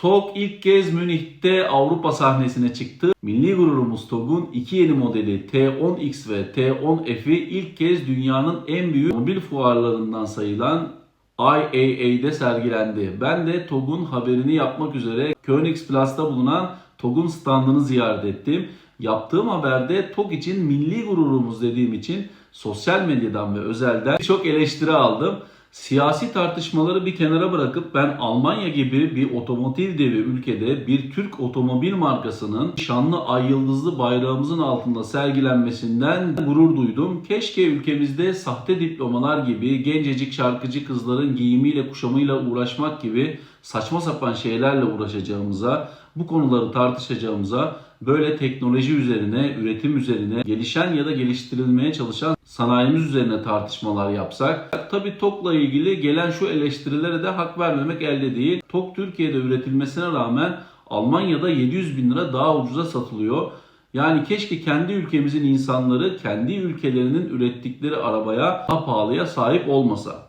TOG ilk kez Münih'te Avrupa sahnesine çıktı. Milli gururumuz TOG'un iki yeni modeli T10X ve T10F'i ilk kez dünyanın en büyük mobil fuarlarından sayılan IAA'de sergilendi. Ben de TOG'un haberini yapmak üzere Königsplas'ta bulunan TOG'un standını ziyaret ettim. Yaptığım haberde TOG için milli gururumuz dediğim için sosyal medyadan ve özelden çok eleştiri aldım. Siyasi tartışmaları bir kenara bırakıp ben Almanya gibi bir otomotiv devi ülkede bir Türk otomobil markasının şanlı ay yıldızlı bayrağımızın altında sergilenmesinden gurur duydum. Keşke ülkemizde sahte diplomalar gibi gencecik şarkıcı kızların giyimiyle kuşamıyla uğraşmak gibi saçma sapan şeylerle uğraşacağımıza, bu konuları tartışacağımıza böyle teknoloji üzerine, üretim üzerine, gelişen ya da geliştirilmeye çalışan sanayimiz üzerine tartışmalar yapsak. Tabii TOK'la ilgili gelen şu eleştirilere de hak vermemek elde değil. TOK Türkiye'de üretilmesine rağmen Almanya'da 700 bin lira daha ucuza satılıyor. Yani keşke kendi ülkemizin insanları kendi ülkelerinin ürettikleri arabaya daha pahalıya sahip olmasa.